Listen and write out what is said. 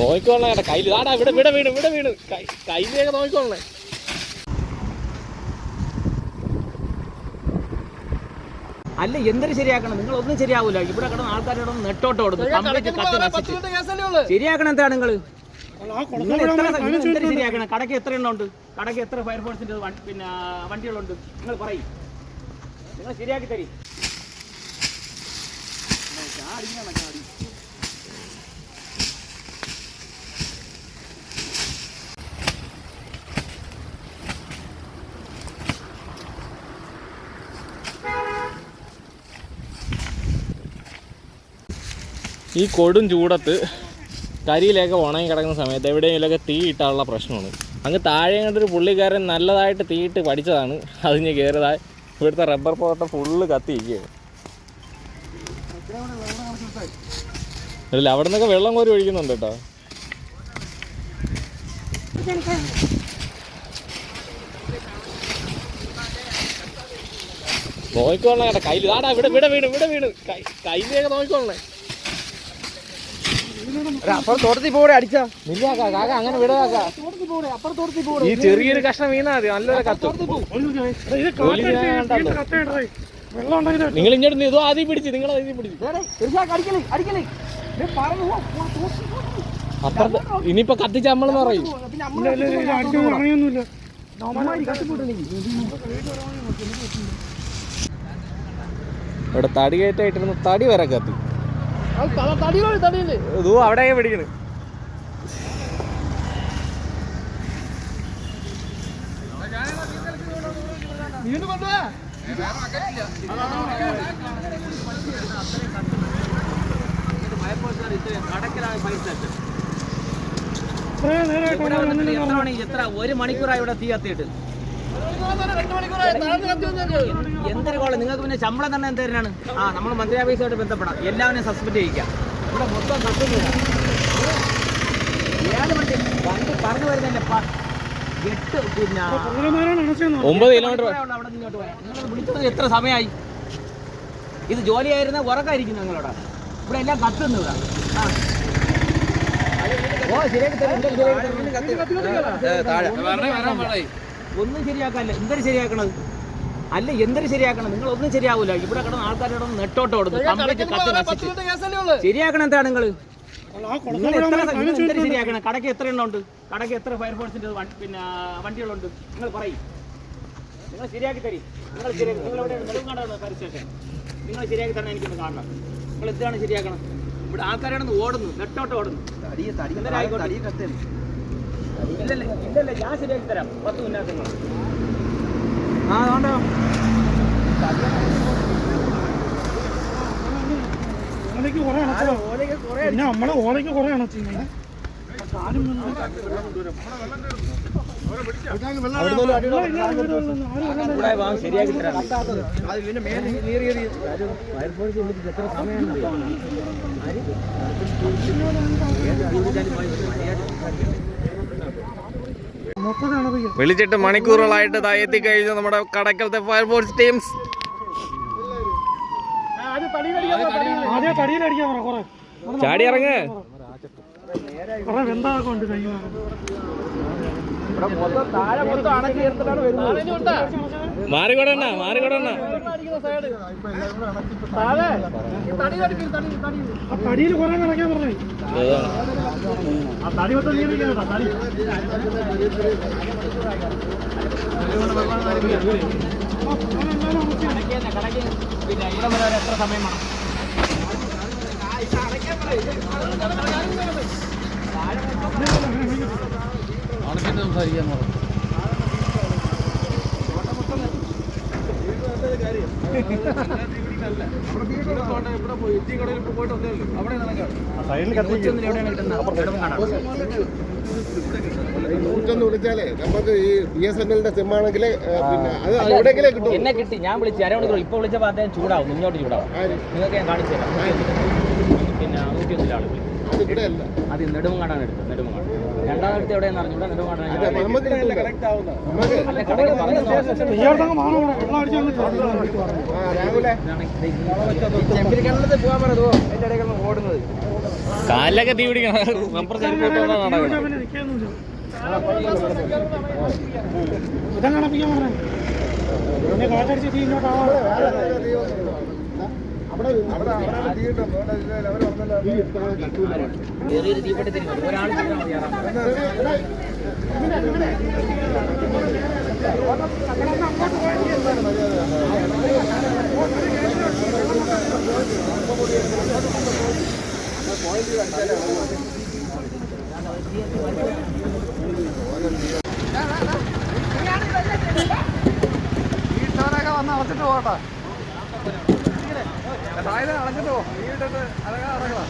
നോക്കിക്കോളണേ കേട്ടോ. കയ്യിൽ ആടാ ഇവിടെ ഇവിടെ വീണ് ഇവിടെ വീണ് കൈ കയ്യിലേക്ക് നോക്കിക്കോളണേ. അല്ല എന്തൊരു ശരിയാക്കണം? നിങ്ങൾ ഒന്നും ശരിയാവൂല. ഇവിടെ കിടന്ന ആൾക്കാരോട് നെട്ടോട്ട് കൊടുക്കും ശരിയാക്കണം എന്താണ് നിങ്ങൾ നിങ്ങൾ എത്ര ശരിയാക്കണം? കടക്ക് എത്ര എണ്ണം ഉണ്ട്? കടയ്ക്ക് എത്ര ഫയർഫോഴ്സിന്റെ പിന്നെ വണ്ടികളുണ്ട്? നിങ്ങൾ പറയും. നിങ്ങൾ ശരിയാക്കി തരി. ഈ കൊടും ചൂടത്ത് കരിയിലൊക്കെ ഉണങ്ങി കിടക്കുന്ന സമയത്ത് എവിടെയെങ്കിലുമൊക്കെ തീ ഇട്ടാനുള്ള പ്രശ്നമാണ്. അങ്ങ് താഴെ കണ്ടൊരു പുള്ളിക്കാരൻ നല്ലതായിട്ട് തീയിട്ട് പഠിച്ചതാണ്. അതിന് കയറിയതായി ഇവിടുത്തെ റബ്ബർ പോട്ട ഫുള്ള് കത്തിയിരിക്കുകയാണ്. അല്ല അവിടെ നിന്നൊക്കെ വെള്ളം കോരി ഒഴിക്കുന്നുണ്ട് കേട്ടോ. നോക്കിക്കോളണേ കേട്ടോ കയ്യിൽ ആടാ ഇവിടെ ഇവിടെ വീണ് ഇവിടെ വീണ്. കയ്യിലേക്ക് നോക്കിക്കോളണേ അപ്പുറം തോട്ടത്തിൽ പോടെ അടിച്ചാ. കാക്ക അങ്ങനെ വിടാക്ക ഈ ചെറിയൊരു കഷ്ണം വീണാ മതി നല്ലൊരു കത്തും. നിങ്ങൾ ഇങ്ങോട്ട് നീ ഇതോ ആദ്യം പിടിച്ച് നിങ്ങൾ ആദ്യം പിടിച്ച്. അപ്പുറത്ത് ഇനിയിപ്പോ കത്തിച്ച് നമ്മളെന്ന് പറയും. ഇവിടെ തടി കയറ്റായിട്ടിരുന്ന തടി വരെ കത്തി. ഇതോ അവിടെ പിടിക്കണ്. എത്ര ഒരു മണിക്കൂറായി ഇവിടെ തീ കത്തിയിട്ട്? എന്തൊരു കോളം നിങ്ങൾക്ക് പിന്നെ ശമ്പളം തന്നെ എന്തേരാണ് ആ നമ്മൾ മന്ത്രി ഓഫീസുമായിട്ട് ബന്ധപ്പെടാം എല്ലാവരെയും സസ്പെൻഡ് ചെയ്യിക്കാം ഇവിടെ മൊത്തം ഏഴ് വണ്ടി വണ്ടി പറഞ്ഞു വരുന്നതിന്റെ പ- എട്ട് പിന്നെ ഒമ്പത് കിലോമീറ്റർ ഉള്ളൂ അവിടെ നിന്നോട്ട് പോയാൽ നിങ്ങൾ വിളിച്ചത് എത്ര സമയമായി ഇത് ജോലിയായിരുന്ന ഉറക്കായിരിക്കും നിങ്ങളോട് ഇവിടെ എല്ലാം കത്തുന്നു ഇവിടെ ആ. ഓ ശരിയാക്കി തരും എന്തായാലും ശരിയാക്കി തരും. ഒന്നും ശരിയാക്കാല്ല എന്തൊരു ശരിയാക്കണത്? അല്ല എന്തൊരു ശരിയാക്കണം നിങ്ങൾ ഒന്നും ശരിയാവൂല. ഇവിടെ കിടന്ന ആൾക്കാരോട് നെട്ടോട്ട് കൊടുത്തു കംപ്ലീറ്റ് കത്തി നശിച്ചു. ശരിയാക്കണം എന്താണ് നിങ്ങൾ നിങ്ങൾ എത്ര എന്തൊരു ശരിയാക്കണം കടയ്ക്ക് എത്ര എണ്ണം ഉണ്ട് കടയ്ക്ക് എത്ര ഫയർഫോഴ്സിന്റെ പിന്നെ വണ്ടികളുണ്ട്? നിങ്ങൾ പറയും. നിങ്ങൾ ശരിയാക്കി തരി. നിങ്ങൾ ശരിയാക്കി നിങ്ങൾ ഇവിടെ നെടുങ്കാടാണ് ഫയർ സ്റ്റേഷൻ നിങ്ങൾ ശരിയാക്കി തന്നെ എനിക്കൊന്ന് കാണണം. നിങ്ങൾ എന്താണ് ശരിയാക്കണം ഇവിടെ ആൾക്കാരാണെന്ന് ഓടുന്നു നെട്ടോട്ട് ഓടുന്നു. ഇല്ലല്ല ഇല്ലല്ല ഞാൻ ശരിയാക്കി തരാം. പത്ത് ഉന്നാസങ്ങൾ ആ അതുകൊണ്ടോ പിന്നെ നമ്മളെ ഓലയ്ക്ക് കുറെ ആണ് വാ, ശരിയാക്കി തരാം. മുപ്പതാണ് വിളിച്ചിട്ട് മണിക്കൂറുകളായിട്ട് എത്തി കഴിഞ്ഞു നമ്മുടെ കടക്കലത്തെ ഫയർഫോഴ്സ് ടീംസ്. ചാടി ഇറങ്ങ്. കുറെ വെന്താക്കെ ഉണ്ട് കൈ മാറിക്കൊടണ്ണ മാറിക്കൊടണ്ണ തടിയിൽ കുറെ പറഞ്ഞു ആ തടി മൊത്തം തടി പിന്നെ ഇവിടെ വരാൻ എത്ര സമയം വേണം നൂറ്റൊന്നിന് സംസാരിക്കാൻ. നൂറ്റൊന്ന് വിളിച്ചാലേ നമുക്ക് ഈ ബി എസ് എൻ എല്ലിന്റെ സിം ആണെങ്കിൽ പിന്നെ അത് എവിടെയെങ്കിലും കിട്ടും എന്നെ കിട്ടി. ഞാൻ വിളിച്ചു. അരമണിക്കൂർ. ഇപ്പൊ വിളിച്ചപ്പോ അദ്ദേഹം ചൂടാവും. ഇങ്ങോട്ട് ചൂടാവും? നിങ്ങൾക്ക് ഞാൻ കാണിച്ചു തരാം. പിന്നെ നൂറ്റിയൊന്നിലെ ആളുകൾ അത് നെടുമങ്ങാടാണ് എടുത്തത് നെടുമങ്ങാട് രണ്ടാമത്തെ എവിടെയെന്ന് അറിഞ്ഞൂടാ നെടുമങ്ങാടാണ് പോകാൻ പറഞ്ഞതോ അതിന്റെ ഇടയ്ക്ക് ഓടുന്നത് കാലിലൊക്കെ തീ പിടിക്കണം നമ്പർ കാറ്റടിച്ച് തീ ഇങ്ങോട്ട് ചെറിയൊരു തീപ്പെട്ടി തിരിഞ്ഞു ഒരാൾ ചെയ്താൽ മതിയാറാണ് വീട്ടുകാരൊക്കെ വന്ന് അടച്ചിട്ട് പോകട്ടെ. അളച്ചിട്ട് ഈ വീട്ടിട്ട് അതൊക്കെ ഇറങ്ങണം